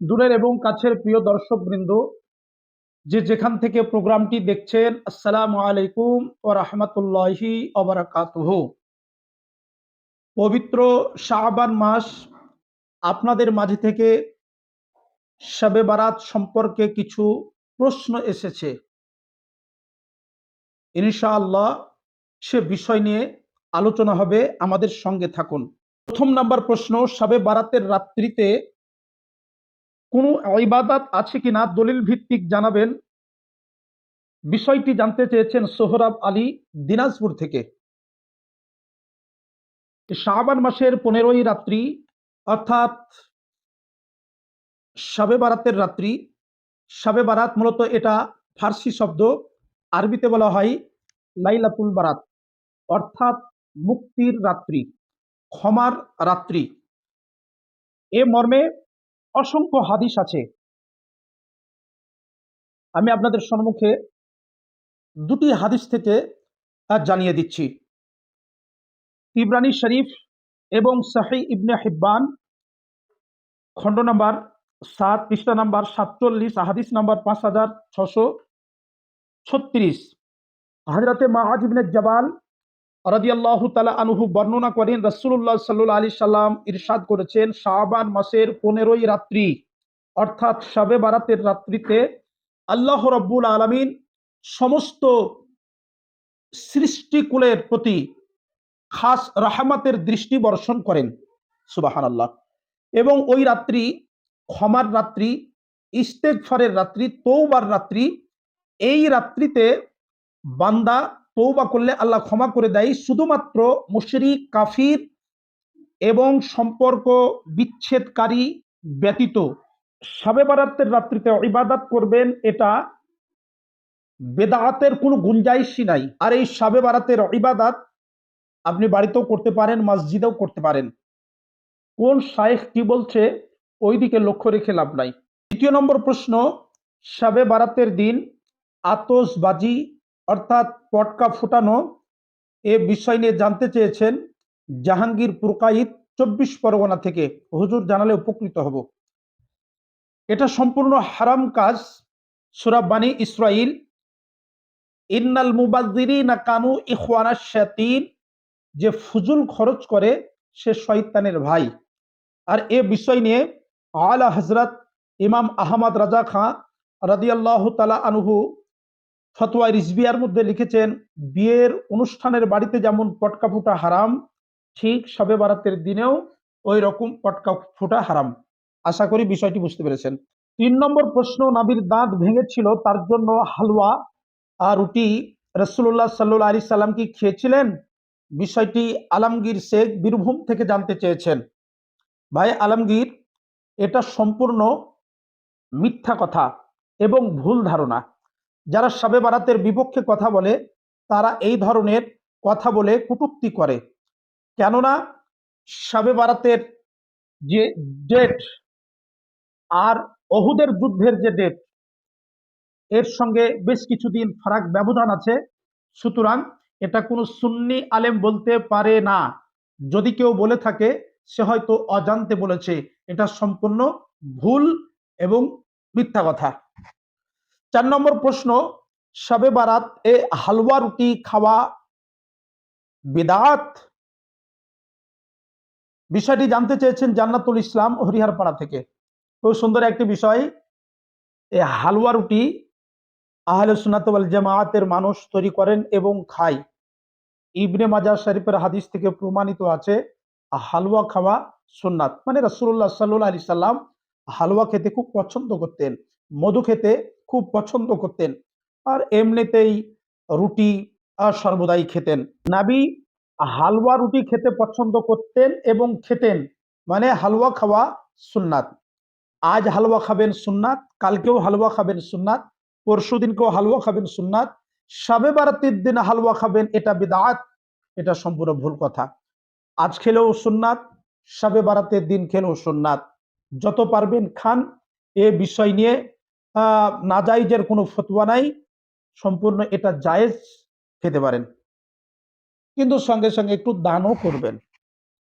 দূরের এবং কাছের প্রিয় দর্শক বৃন্দ যে যেখান থেকে প্রোগ্রামটি দেখছেন, আসসালামু আলাইকুম ও রহমতুল্লাহি অবরাকাতুহ পবিত্র শাহবান মাস আপনাদের মাঝে থেকে শবে বারাত সম্পর্কে কিছু প্রশ্ন এসেছে। ইনশাআল্লাহ সে বিষয় নিয়ে আলোচনা হবে আমাদের সঙ্গে থাকুন। প্রথম নাম্বার প্রশ্ন, শবে বারাতের রাত্রিতে কোনো ইবাদাত আছে কিনা দলিল ভিত্তিক জানাবেন। বিষয়টি জানতে চেয়েছেন সোহরাব আলী দিনাজপুর থেকে। শাহবান মাসের পনেরোই রাত্রি, অর্থাৎ শবে বারাতের রাত্রি, শবে বারাত মূলত এটা ফার্সি শব্দ, আরবিতে বলা হয় লাইলাতুল বারাত, অর্থাৎ মুক্তির রাত্রি, ক্ষমার রাত্রি। এ মর্মে অসংখ্য হাদিস আছে। আমি আপনাদের সম্মুখে দুটি হাদিস থেকে জানিয়ে দিচ্ছি। ইব্রানি শরীফ এবং সাহি ইবনে হিব্বান, খণ্ড নাম্বার সাত, পৃষ্ঠা নাম্বার সাতচল্লিশ, হাদিস নাম্বার পাঁচ হাজার ছশো ছত্রিশ। হাজরাতে মাহাজ ইবনে জবাল রাদিয়াল্লাহু তালা আনহু বর্ণনা করেন, রাসূলুল্লাহ সাল্লাল্লাহু আলাইহি সাল্লাম ইরশাদ করেছেন, শাবান মাসের পনেরোই রাত্রি, অর্থাৎ শবে বারাতের রাত্রিতে আল্লাহ রব্বুল আলামিন সমস্ত সৃষ্টিকুলের প্রতি খাস রাহমাতের দৃষ্টি বর্ষণ করেন, সুবাহানাল্লাহ। এবং ওই রাত্রি ক্ষমার রাত্রি, ইস্তেগফারের রাত্রি তৌবার রাত্রি, এই রাত্রিতে বান্দা তৌবা করলে আল্লাহ ক্ষমা করে দেয়। শুধুমাত্র মুশরিক, কাফির এবং সম্পর্ক বিচ্ছেদকারী ব্যতীত সাবে বারাতের রাত্রিতে ইবাদত করবেন, এটা বেদাতের কোনো গুঞ্জাইশই নাই। আর এই সাবে বারাতের ইবাদাত আপনি বাড়িতেও করতে পারেন, মসজিদেও করতে পারেন। কোন শায়েখ কি বলছে ওই দিকে লক্ষ্য রেখে লাভ নাই। দ্বিতীয় নম্বর প্রশ্ন, সাবে বারাতের দিন আতসবাজি অর্থাৎ পটকা ফুটানো এ বিষয় নিয়ে জানতে চেয়েছেন জাহাঙ্গীর পুরকাইত চব্বিশ পরগনা থেকে। হুজুর জানালে উপকৃত হব। এটা সম্পূর্ণ হারাম কাজ সুরাবানী ইসরাইল। ইন্নাল মুবাদ্দিরি না কানু ইখওয়ানা শাতিন যে ফুজুল খরচ করে, সে শয়তানের ভাই। আর এ বিষয় নিয়ে আলা হজরত ইমাম আহমদ রাজা খাঁ রাদিয়াল্লাহ তালা আনহু ফতোয়া রিজবিয়ার মধ্যে লিখেছেন, বিয়ের অনুষ্ঠানের বাড়িতে যেমন পটকা ফুটা হারাম, ঠিক সবে বারাতের দিনেও ওই রকম পটকা ফুটা হারাম। আশা করি বিষয়টি বুঝতে পেরেছেন। তিন নম্বর প্রশ্ন নাবির দাঁত ভেঙেছিল, তার জন্য হালুয়া আর রুটি রসুল্লাহ সাল্লু আলি সাল্লাম কি খেয়েছিলেন? বিষয়টি আলমগীর শেখ বীরভূম থেকে জানতে চেয়েছেন। ভাই আলমগীর, এটা সম্পূর্ণ মিথ্যা কথা এবং ভুল ধারণা। যারা সাবে বারাতের বিপক্ষে কথা বলে, তারা এই ধরনের কথা বলে কটূক্তি করে। কেননা, সাবে বারাতের যে ডেট আর অহুদের যুদ্ধের যে ডেট এর সঙ্গে বেশ কিছুদিন ফারাক ব্যবধান আছে। সুতরাং এটা কোনো সুন্নি আলেম বলতে পারে না। যদি কেউ বলে থাকে, সে হয়তো অজান্তে বলেছে। এটা সম্পূর্ণ ভুল এবং মিথ্যা কথা। চার নম্বর প্রশ্ন, শবে বারাত এ হালুয়া রুটি খাওয়া বিদাত? বিষয়টি জানতে চেয়েছেন জান্নাতুল ইসলাম হরিহারপাড়া থেকে। খুব সুন্দর একটি বিষয় এই হালুয়া রুটি আহলে সুনাতওয়াল জামায়াতের মানুষ তৈরি করেন এবং খায়। ইবনে মাজার শরীফের হাদিস থেকে প্রমাণিত আছে, হালুয়া খাওয়া সুন্নাত। মানে রসুল্লাহ সাল্লু আলি সাল্লাম হালুয়া খেতে খুব পছন্দ করতেন। মধু খেতে খুব পছন্দ করতেন। আর এমনিতেই রুটি আর সর্বদাই খেতেন। নাবি হালুয়া রুটি খেতে পছন্দ করতেন এবং খেতেন। মানে হালুয়া খাওয়া সুন্নাত। আজ হালুয়া খাবেন সুন্নাত, কালকেও হালুয়া খাবেন সুন্নাত, পরশু দিনকেও হালুয়া খাবেন সুন্নাত, সাবে বারাতির দিন হালুয়া খাবেন, এটা বিদাত, এটা সম্পূর্ণ ভুল কথা। আজ খেলেও সুন্নাত, সাবে বারাতের দিন খেলেও সুন্নাত। যত পারবেন খান, এ বিষয় নিয়ে নাজাইজের কোনো ফতুয়া নাই। সম্পূর্ণ এটা জায়েজ খেতে পারেন। কিন্তু সঙ্গে সঙ্গে একটু দানও করবেন।